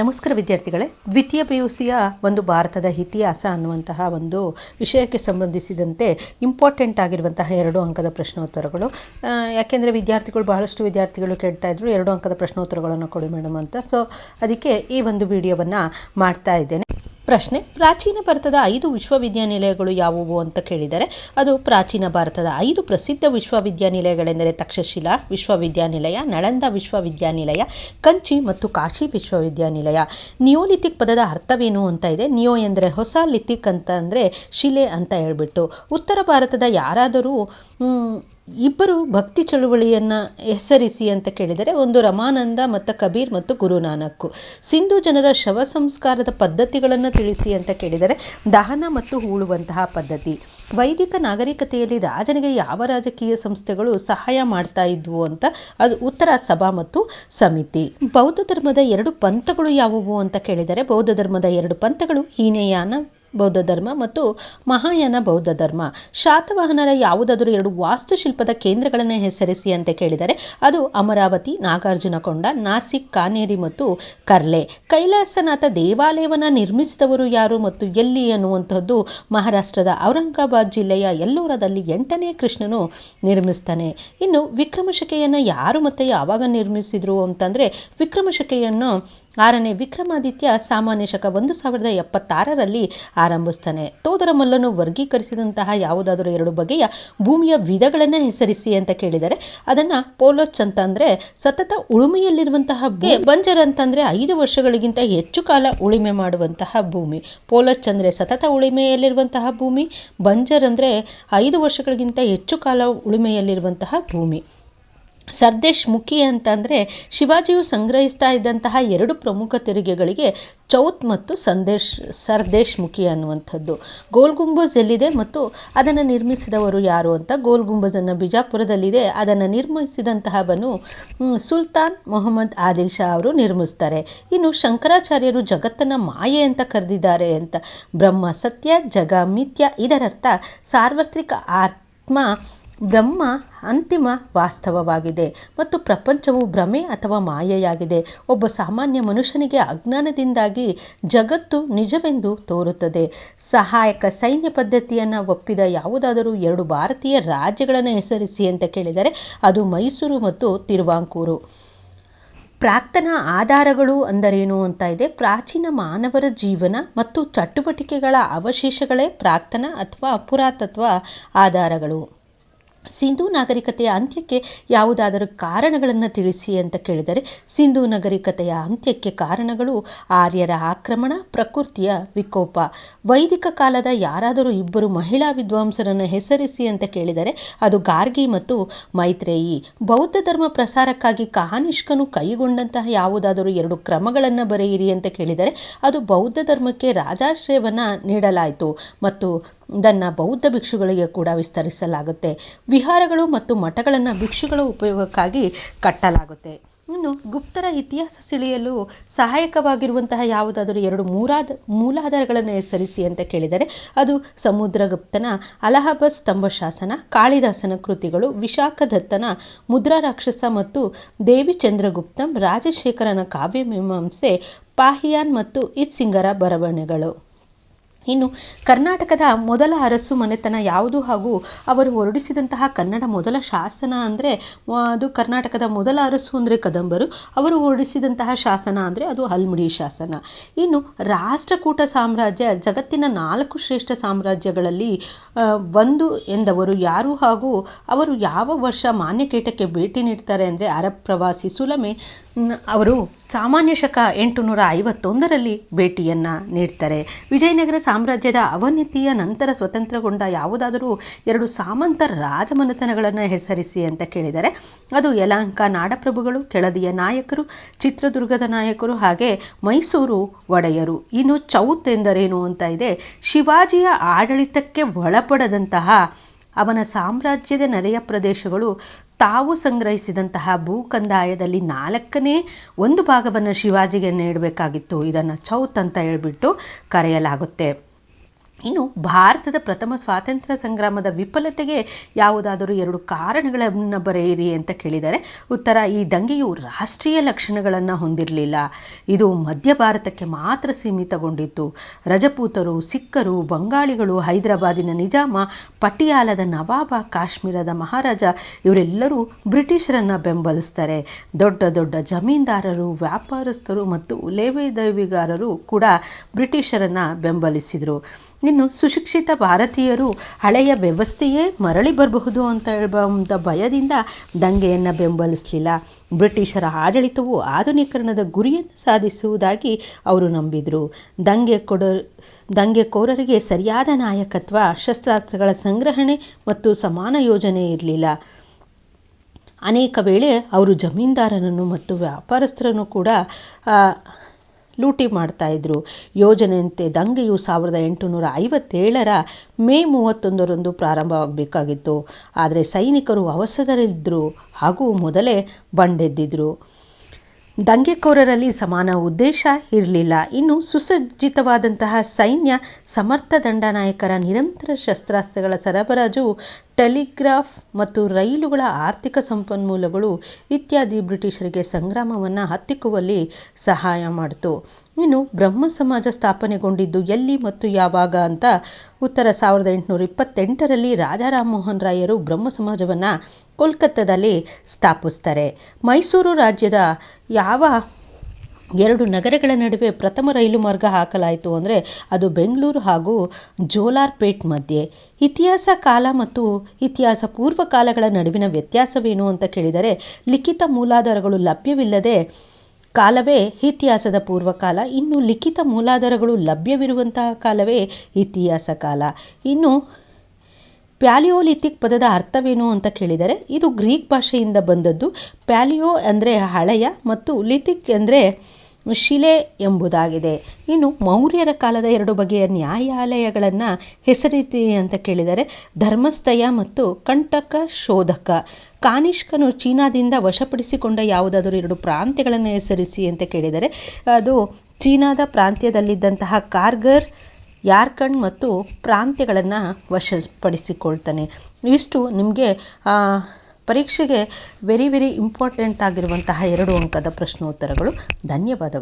ನಮಸ್ಕಾರ ವಿದ್ಯಾರ್ಥಿಗಳೇ, ದ್ವಿತೀಯ ಪಿ ಯು ಸಿಯ ಒಂದು ಭಾರತದ ಇತಿಹಾಸ ಅನ್ನುವಂತಹ ಒಂದು ವಿಷಯಕ್ಕೆ ಸಂಬಂಧಿಸಿದಂತೆ ಇಂಪಾರ್ಟೆಂಟ್ ಆಗಿರುವಂತಹ ಎರಡು ಅಂಕದ ಪ್ರಶ್ನೋತ್ತರಗಳು. ಯಾಕೆಂದರೆ ವಿದ್ಯಾರ್ಥಿಗಳು, ಬಹಳಷ್ಟು ವಿದ್ಯಾರ್ಥಿಗಳು ಕೇಳ್ತಾ ಇದ್ರು, ಎರಡು ಅಂಕದ ಪ್ರಶ್ನೋತ್ತರಗಳನ್ನು ಕೊಡಿ ಮೇಡಮ್ ಅಂತ. ಸೊ ಅದಕ್ಕೆ ಈ ಒಂದು ವಿಡಿಯೋವನ್ನು ಮಾಡ್ತಾ ಇದ್ದೇನೆ. ಪ್ರಶ್ನೆ, ಪ್ರಾಚೀನ ಭಾರತದ ಐದು ವಿಶ್ವವಿದ್ಯಾನಿಲಯಗಳು ಯಾವುವು ಅಂತ ಕೇಳಿದರೆ, ಅದು ಪ್ರಾಚೀನ ಭಾರತದ ಐದು ಪ್ರಸಿದ್ಧ ವಿಶ್ವವಿದ್ಯಾನಿಲಯಗಳೆಂದರೆ ತಕ್ಷಶಿಲಾ ವಿಶ್ವವಿದ್ಯಾನಿಲಯ, ನಳಂದ ವಿಶ್ವವಿದ್ಯಾನಿಲಯ, ಕಂಚಿ ಮತ್ತು ಕಾಶಿ ವಿಶ್ವವಿದ್ಯಾನಿಲಯ. ನಿಯೋಲಿಥಿಕ್ ಪದದ ಅರ್ಥವೇನು ಅಂತ ಇದೆ? ನಿಯೋ ಎಂದರೆ ಹೊಸ ಲಿಥಿಕ್ ಅಂತ ಅಂದರೆ ಶಿಲೆ ಅಂತ ಹೇಳ್ಬಿಟ್ಟು. ಉತ್ತರ ಭಾರತದ ಯಾರಾದರೂ ಇಬ್ಬರು ಭಕ್ತಿ ಚಳುವಳಿಯನ್ನು ಹೆಸರಿಸಿ ಅಂತ ಕೇಳಿದರೆ ಒಂದು ರಮಾನಂದ, ಮತ್ತು ಕಬೀರ್ ಮತ್ತು ಗುರುನಾನಕ್ಕು ಸಿಂಧು ಜನರ ಶವ ಸಂಸ್ಕಾರದ ಪದ್ಧತಿಗಳನ್ನು ತಿಳಿಸಿ ಅಂತ ಕೇಳಿದರೆ ದಹನ ಮತ್ತು ಹೂಳುವಂತಹ ಪದ್ಧತಿ. ವೈದಿಕ ನಾಗರಿಕತೆಯಲ್ಲಿ ರಾಜನಿಗೆ ಯಾವ ರಾಜಕೀಯ ಸಂಸ್ಥೆಗಳು ಸಹಾಯ ಮಾಡ್ತಾ ಇದ್ವು ಅಂತ ಅದು ಉತ್ತರ ಸಭಾ ಮತ್ತು ಸಮಿತಿ. ಬೌದ್ಧ ಧರ್ಮದ ಎರಡು ಪಂಥಗಳು ಯಾವುವು ಅಂತ ಕೇಳಿದರೆ ಬೌದ್ಧ ಧರ್ಮದ ಎರಡು ಪಂಥಗಳು ಹೀನಯಾನ ಬೌದ್ಧ ಧರ್ಮ ಮತ್ತು ಮಹಾಯಾನ ಬೌದ್ಧ ಧರ್ಮ. ಶಾತವಾಹನರ ಯಾವುದಾದರೂ ಎರಡು ವಾಸ್ತುಶಿಲ್ಪದ ಕೇಂದ್ರಗಳನ್ನು ಹೆಸರಿಸಿ ಅಂತ ಕೇಳಿದರೆ, ಅದು ಅಮರಾವತಿ ನಾಗಾರ್ಜುನಕೊಂಡ ನಾಸಿಕ್, ಕಾನೇರಿ ಮತ್ತು ಕರ್ಲೆ. ಕೈಲಾಸನಾಥ ದೇವಾಲಯವನ್ನು ನಿರ್ಮಿಸಿದವರು ಯಾರು ಮತ್ತು ಎಲ್ಲಿ ಅನ್ನುವಂಥದ್ದು ಮಹಾರಾಷ್ಟ್ರದ ಔರಂಗಾಬಾದ್ ಜಿಲ್ಲೆಯ ಎಲ್ಲೋರದಲ್ಲಿ ಎಂಟನೇ ಕೃಷ್ಣನು ನಿರ್ಮಿಸ್ತಾನೆ. ಇನ್ನು ವಿಕ್ರಮಶಕೆಯನ್ನು ಯಾರು ಮತ್ತು ಯಾವಾಗ ನಿರ್ಮಿಸಿದರು ಅಂತಂದರೆ, ವಿಕ್ರಮಶಕೆಯನ್ನು ಆರನೇ ವಿಕ್ರಮಾದಿತ್ಯ ಸಾಮಾನ್ಯ ಶಕ ಒಂದು ಸಾವಿರದ ಎಪ್ಪತ್ತಾರರಲ್ಲಿ ಆರಂಭಿಸ್ತಾನೆ. ತೋದರ ಮಲ್ಲನು ವರ್ಗೀಕರಿಸಿದಂತಹ ಯಾವುದಾದರೂ ಎರಡು ಬಗೆಯ ಭೂಮಿಯ ವಿಧಗಳನ್ನು ಹೆಸರಿಸಿ ಅಂತ ಕೇಳಿದರೆ, ಅದನ್ನು ಪೋಲೋಚ್ ಅಂತ ಅಂದರೆ ಸತತ ಉಳುಮೆಯಲ್ಲಿರುವಂತಹ ಬಂಜರ್ ಅಂತಂದರೆ ಐದು ವರ್ಷಗಳಿಗಿಂತ ಹೆಚ್ಚು ಕಾಲ ಉಳುಮೆ ಮಾಡುವಂತಹ ಭೂಮಿ. ಪೋಲೋಚ್ ಅಂದರೆ ಸತತ ಉಳುಮೆಯಲ್ಲಿರುವಂತಹ ಭೂಮಿ, ಬಂಜರ್ ಅಂದರೆ ಐದು ವರ್ಷಗಳಿಗಿಂತ ಹೆಚ್ಚು ಕಾಲ ಉಳುಮೆಯಲ್ಲಿರುವಂತಹ ಭೂಮಿ. ಸರ್ದೇಶ್ ಮುಖಿ ಅಂತಂದರೆ ಶಿವಾಜಿಯು ಸಂಗ್ರಹಿಸ್ತಾ ಇದ್ದಂತಹ ಎರಡು ಪ್ರಮುಖ ತೆರಿಗೆಗಳಿಗೆ ಚೌತ್ ಮತ್ತು ಸಂದೇಶ್, ಸರ್ದೇಶ್ ಮುಖಿ ಅನ್ನುವಂಥದ್ದು. ಗೋಲ್ ಗುಂಬಜ್ ಎಲ್ಲಿದೆ ಮತ್ತು ಅದನ್ನು ನಿರ್ಮಿಸಿದವರು ಯಾರು ಅಂತ ಗೋಲ್ ಗುಂಬಜನ್ನು ಬಿಜಾಪುರದಲ್ಲಿದೆ. ಅದನ್ನು ನಿರ್ಮಿಸಿದಂತಹವನು ಸುಲ್ತಾನ್ ಮೊಹಮ್ಮದ್ ಆದಿಲ್ ಶಾ ಅವರು ನಿರ್ಮಿಸ್ತಾರೆ. ಇನ್ನು ಶಂಕರಾಚಾರ್ಯರು ಜಗತ್ತನ್ನು ಮಾಯೆ ಅಂತ ಕರೆದಿದ್ದಾರೆ ಅಂತ. ಬ್ರಹ್ಮ ಸತ್ಯ, ಜಗ ಮಿಥ್ಯ ಇದರರ್ಥ ಸಾರ್ವತ್ರಿಕ ಆತ್ಮ ಬ್ರಹ್ಮ ಅಂತಿಮ ವಾಸ್ತವವಾಗಿದೆ ಮತ್ತು ಪ್ರಪಂಚವು ಭ್ರಮೆ ಅಥವಾ ಮಾಯೆಯಾಗಿದೆ. ಒಬ್ಬ ಸಾಮಾನ್ಯ ಮನುಷ್ಯನಿಗೆ ಅಜ್ಞಾನದಿಂದಾಗಿ ಜಗತ್ತು ನಿಜವೆಂದು ತೋರುತ್ತದೆ. ಸಹಾಯಕ ಸೈನ್ಯ ಪದ್ಧತಿಯನ್ನು ಒಪ್ಪಿದ ಯಾವುದಾದರೂ ಎರಡು ಭಾರತೀಯ ರಾಜ್ಯಗಳನ್ನು ಹೆಸರಿಸಿ ಅಂತ ಕೇಳಿದರೆ ಅದು ಮೈಸೂರು ಮತ್ತು ತಿರುವಾಂಕೂರು. ಪ್ರಾಕ್ತನ ಆಧಾರಗಳು ಅಂದರೇನು ಅಂತ ಇದೆ. ಪ್ರಾಚೀನ ಮಾನವರ ಜೀವನ ಮತ್ತು ಚಟುವಟಿಕೆಗಳ ಅವಶೇಷಗಳೇ ಪ್ರಾಕ್ತನ ಅಥವಾ ಪುರಾತತ್ವ ಆಧಾರಗಳು. ಸಿಂಧೂ ನಾಗರಿಕತೆಯ ಅಂತ್ಯಕ್ಕೆ ಯಾವುದಾದರೂ ಕಾರಣಗಳನ್ನು ತಿಳಿಸಿ ಅಂತ ಕೇಳಿದರೆ, ಸಿಂಧೂ ನಾಗರಿಕತೆಯ ಅಂತ್ಯಕ್ಕೆ ಕಾರಣಗಳು ಆರ್ಯರ ಆಕ್ರಮಣ, ಪ್ರಕೃತಿಯ ವಿಕೋಪ. ವೈದಿಕ ಕಾಲದ ಯಾರಾದರೂ ಇಬ್ಬರು ಮಹಿಳಾ ವಿದ್ವಾಂಸರನ್ನು ಹೆಸರಿಸಿ ಅಂತ ಕೇಳಿದರೆ, ಅದು ಗಾರ್ಗಿ ಮತ್ತು ಮೈತ್ರೇಯಿ. ಬೌದ್ಧ ಧರ್ಮ ಪ್ರಸಾರಕ್ಕಾಗಿ ಕಹಾನಿಷ್ಕನು ಕೈಗೊಂಡಂತಹ ಯಾವುದಾದರೂ ಎರಡು ಕ್ರಮಗಳನ್ನು ಬರೆಯಿರಿ ಅಂತ ಕೇಳಿದರೆ, ಅದು ಬೌದ್ಧ ಧರ್ಮಕ್ಕೆ ರಾಜಾಶ್ರಯವನ್ನು ನೀಡಲಾಯಿತು. ಮತ್ತು ಇದನ್ನು ಬೌದ್ಧ ಭಿಕ್ಷುಗಳಿಗೆ ಕೂಡ ವಿಸ್ತರಿಸಲಾಗುತ್ತೆ. ವಿಹಾರಗಳು ಮತ್ತು ಮಠಗಳನ್ನು ಭಿಕ್ಷುಗಳ ಉಪಯೋಗಕ್ಕಾಗಿ ಕಟ್ಟಲಾಗುತ್ತೆ. ಇನ್ನು ಗುಪ್ತರ ಇತಿಹಾಸ ತಿಳಿಯಲು ಸಹಾಯಕವಾಗಿರುವಂತಹ ಯಾವುದಾದರೂ ಎರಡು ಮೂರಾದ ಮೂಲಾಧಾರಗಳನ್ನು ಹೆಸರಿಸಿ ಅಂತ ಕೇಳಿದರೆ, ಅದು ಸಮುದ್ರಗುಪ್ತನ, ಅಲಹಾಬಾದ್ ಸ್ತಂಭ ಶಾಸನ ಕಾಳಿದಾಸನ ಕೃತಿಗಳು, ವಿಶಾಖದತ್ತನ, ಮುದ್ರಾ ರಾಕ್ಷಸ ಮತ್ತು ದೇವಿ ಚಂದ್ರಗುಪ್ತಂ, ರಾಜಶೇಖರನ ಕಾವ್ಯಮೀಮಾಂಸೆ ಪಾಹಿಯಾನ್ ಮತ್ತು ಇತ್ಸಿಂಗರ ಬರವಣಿಗೆಗಳು. ಇನ್ನು ಕರ್ನಾಟಕದ ಮೊದಲ ಅರಸು ಮನೆತನ ಯಾವುದು ಹಾಗೂ ಅವರು ಹೊರಡಿಸಿದಂತಹ ಕನ್ನಡ ಮೊದಲ ಶಾಸನ ಅಂದರೆ ಅದು ಕರ್ನಾಟಕದ ಮೊದಲ ಅರಸು ಅಂದರೆ ಕದಂಬರು, ಅವರು ಹೊರಡಿಸಿದಂತಹ ಶಾಸನ ಅಂದರೆ ಅದು ಹಲ್ಮಿಡಿ ಶಾಸನ. ಇನ್ನು ರಾಷ್ಟ್ರಕೂಟ ಸಾಮ್ರಾಜ್ಯ, ಜಗತ್ತಿನ ನಾಲ್ಕು ಶ್ರೇಷ್ಠ ಸಾಮ್ರಾಜ್ಯಗಳಲ್ಲಿ ಒಂದು ಎಂದವರು ಯಾರು ಹಾಗೂ ಅವರು ಯಾವ ವರ್ಷ ಮಾನ್ಯಕೇಟಕ್ಕೆ ಭೇಟಿ ನೀಡ್ತಾರೆ ಅಂದರೆ ಅರಬ್ ಪ್ರವಾಸಿ ಸುಲಮೆ ಅವರು ಸಾಮಾನ್ಯ ಶಕ ಎಂಟುನೂರ ಐವತ್ತೊಂದರಲ್ಲಿ ಭೇಟಿಯನ್ನು ನೀಡ್ತಾರೆ. ವಿಜಯನಗರ ಸಾಮ್ರಾಜ್ಯದ ಅವನತಿಯ ನಂತರ ಸ್ವತಂತ್ರಗೊಂಡ ಯಾವುದಾದರೂ ಎರಡು ಸಾಮಂತ ರಾಜಮನೆತನಗಳನ್ನು ಹೆಸರಿಸಿ ಅಂತ ಕೇಳಿದರೆ, ಅದು ಯಲಹಂಕ ನಾಡಪ್ರಭುಗಳು, ಕೆಳದಿಯ ನಾಯಕರು, ಚಿತ್ರದುರ್ಗದ ನಾಯಕರು ಹಾಗೆ ಮೈಸೂರು ಒಡೆಯರು. ಇನ್ನು ಚೌತ್ ಎಂದರೇನು ಅಂತ ಇದೆ, ಶಿವಾಜಿಯ ಆಡಳಿತಕ್ಕೆ ಒಳಪಡದಂತಹ ಅವನ ಸಾಮ್ರಾಜ್ಯದ ನೆರೆಯ ಪ್ರದೇಶಗಳು ತಾವು ಸಂಗ್ರಹಿಸಿದಂತಹ ಭೂಕಂದಾಯದಲ್ಲಿ ನಾಲ್ಕನೇ ಒಂದು ಭಾಗವನ್ನು ಶಿವಾಜಿಗೆ ನೀಡಬೇಕಾಗಿತ್ತು. ಇದನ್ನು ಚೌತ್ ಅಂತ ಹೇಳ್ಬಿಟ್ಟು ಕರೆಯಲಾಗುತ್ತೆ. ಇನ್ನು ಭಾರತದ ಪ್ರಥಮ ಸ್ವಾತಂತ್ರ್ಯ ಸಂಗ್ರಾಮದ ವಿಫಲತೆಗೆ ಯಾವುದಾದರೂ ಎರಡು ಕಾರಣಗಳನ್ನು ಬರೆಯಿರಿ ಅಂತ ಕೇಳಿದರೆ ಉತ್ತರ, ಈ ದಂಗೆಯು ರಾಷ್ಟ್ರೀಯ ಲಕ್ಷಣಗಳನ್ನು ಹೊಂದಿರಲಿಲ್ಲ. ಇದು ಮಧ್ಯ ಭಾರತಕ್ಕೆ ಮಾತ್ರ ಸೀಮಿತಗೊಂಡಿತ್ತು. ರಜಪೂತರು, ಸಿಖ್ಖರು, ಬಂಗಾಳಿಗಳು, ಹೈದರಾಬಾದಿನ ನಿಜಾಮ, ಪಟಿಯಾಲದ ನವಾಬ, ಕಾಶ್ಮೀರದ ಮಹಾರಾಜ, ಇವರೆಲ್ಲರೂ ಬ್ರಿಟಿಷರನ್ನು ಬೆಂಬಲಿಸ್ತಾರೆ. ದೊಡ್ಡ ದೊಡ್ಡ ಜಮೀನ್ದಾರರು, ವ್ಯಾಪಾರಸ್ಥರು ಮತ್ತು ಲೇವೇದೇವಿಗಾರರು ಕೂಡ ಬ್ರಿಟಿಷರನ್ನು ಬೆಂಬಲಿಸಿದರು. ಇನ್ನು ಸುಶಿಕ್ಷಿತ ಭಾರತೀಯರು ಹಳೆಯ ವ್ಯವಸ್ಥೆಯೇ ಮರಳಿ ಬರಬಹುದು ಅಂತ ಹೇಳುವಂಥ ಭಯದಿಂದ ದಂಗೆಯನ್ನು ಬೆಂಬಲಿಸಲಿಲ್ಲ. ಬ್ರಿಟಿಷರ ಆಡಳಿತವು ಆಧುನೀಕರಣದ ಗುರಿಯನ್ನು ಸಾಧಿಸುವುದಾಗಿ ಅವರು ನಂಬಿದರು. ದಂಗೆ ಕೊಡ, ದಂಗೆಕೋರರಿಗೆ ಸರಿಯಾದ ನಾಯಕತ್ವ, ಶಸ್ತ್ರಾಸ್ತ್ರಗಳ ಸಂಗ್ರಹಣೆ ಮತ್ತು ಸಮಾನ ಯೋಜನೆ ಇರಲಿಲ್ಲ. ಅನೇಕ ವೇಳೆ ಅವರು ಜಮೀನ್ದಾರರನ್ನು ಮತ್ತು ವ್ಯಾಪಾರಸ್ಥರನ್ನು ಕೂಡ ಲೂಟಿ ಮಾಡ್ತಾಯಿದ್ರು ಯೋಜನೆಯಂತೆ ದಂಗೆಯು ಸಾವಿರದ ಎಂಟುನೂರ ಐವತ್ತೇಳರ ಮೇ ಮೂವತ್ತೊಂದರಂದು ಪ್ರಾರಂಭವಾಗಬೇಕಾಗಿತ್ತು. ಆದರೆ ಸೈನಿಕರು ಅವಸರದಲ್ಲಿದ್ದರು ಹಾಗೂ ಮೊದಲೇ ಬಂಡೆದ್ದಿದ್ರು. ದಂಗೆಕೋರರಲ್ಲಿ ಸಮಾನ ಉದ್ದೇಶ ಇರಲಿಲ್ಲ. ಇನ್ನು ಸುಸಜ್ಜಿತವಾದಂತಹ ಸೈನ್ಯ ಸಮರ್ಥ ದಂಡನಾಯಕರ ನಿರಂತರ ಶಸ್ತ್ರಾಸ್ತ್ರಗಳ ಸರಬರಾಜು, ಟೆಲಿಗ್ರಾಫ್ ಮತ್ತು ರೈಲುಗಳ ಆರ್ಥಿಕ ಸಂಪನ್ಮೂಲಗಳು ಇತ್ಯಾದಿ ಬ್ರಿಟಿಷರಿಗೆ ಸಂಗ್ರಾಮವನ್ನು ಹತ್ತಿಕ್ಕುವಲ್ಲಿ ಸಹಾಯ ಮಾಡಿತು. ಇನ್ನು ಬ್ರಹ್ಮ ಸಮಾಜ ಸ್ಥಾಪನೆಗೊಂಡಿದ್ದು ಎಲ್ಲಿ ಮತ್ತು ಯಾವಾಗ ಅಂತ ಉತ್ತರ ಸಾವಿರದ ಎಂಟುನೂರ ಇಪ್ಪತ್ತೆಂಟರಲ್ಲಿ ರಾಜಾ ರಾಮಮೋಹನ್ ರಾಯರು ಬ್ರಹ್ಮ ಸಮಾಜವನ್ನು ಕೋಲ್ಕತ್ತಾದಲ್ಲಿ ಸ್ಥಾಪಿಸ್ತಾರೆ. ಮೈಸೂರು ರಾಜ್ಯದ ಯಾವ ಎರಡು ನಗರಗಳ ನಡುವೆ ಪ್ರಥಮ ರೈಲು ಮಾರ್ಗ ಹಾಕಲಾಯಿತು ಅಂದರೆ ಅದು ಬೆಂಗಳೂರು ಹಾಗೂ ಜೋಲಾರ್ಪೇಟ್ ಮಧ್ಯೆ. ಇತಿಹಾಸ ಕಾಲ ಮತ್ತು ಇತಿಹಾಸ ಪೂರ್ವ ಕಾಲಗಳ ನಡುವಿನ ವ್ಯತ್ಯಾಸವೇನು ಅಂತ ಕೇಳಿದರೆ ಲಿಖಿತ ಮೂಲಾಧಾರಗಳು ಲಭ್ಯವಿಲ್ಲದೆ ಕಾಲವೇ ಇತಿಹಾಸದ ಪೂರ್ವಕಾಲ. ಇನ್ನು ಲಿಖಿತ ಮೂಲಾಧಾರಗಳು ಲಭ್ಯವಿರುವಂತಹ ಕಾಲವೇ ಇತಿಹಾಸ ಕಾಲ. ಇನ್ನು ಪ್ಯಾಲಿಯೋಲಿಥಿಕ್ ಪದದ ಅರ್ಥವೇನು ಅಂತ ಕೇಳಿದರೆ, ಇದು ಗ್ರೀಕ್ ಭಾಷೆಯಿಂದ ಬಂದದ್ದು. ಪ್ಯಾಲಿಯೋ ಅಂದರೆ ಹಳೆಯ ಮತ್ತು ಲಿಥಿಕ್ ಅಂದರೆ ಶಿಲೆ ಎಂಬುದಾಗಿದೆ. ಇನ್ನು ಮೌರ್ಯರ ಕಾಲದ ಎರಡು ಬಗೆಯ ನ್ಯಾಯಾಲಯಗಳನ್ನು ಹೆಸರಿತಿ ಅಂತ ಕೇಳಿದರೆ ಧರ್ಮಸ್ಥಯ ಮತ್ತು ಕಂಟಕ ಶೋಧಕ. ಕಾನಿಷ್ಕನು ಚೀನಾದಿಂದ ವಶಪಡಿಸಿಕೊಂಡ ಯಾವುದಾದರೂ ಎರಡು ಪ್ರಾಂತ್ಯಗಳನ್ನು ಹೆಸರಿಸಿ ಅಂತ ಕೇಳಿದರೆ, ಅದು ಚೀನಾದ ಪ್ರಾಂತ್ಯದಲ್ಲಿದ್ದಂತಹ ಕಾರ್ಗರ್ ಯಾರ್ಕಂಡ್ ಮತ್ತು ಪ್ರಾಂತ್ಯಗಳನ್ನು ವಶಪಡಿಸಿಕೊಳ್ತಾನೆ. ಇಷ್ಟು ನಿಮಗೆ ಪರೀಕ್ಷೆಗೆ ವೆರಿ ವೆರಿ ಇಂಪಾರ್ಟೆಂಟ್ ಆಗಿರುವಂತಹ ಎರಡು ಅಂಕದ ಪ್ರಶ್ನೋತ್ತರಗಳು. ಧನ್ಯವಾದಗಳು.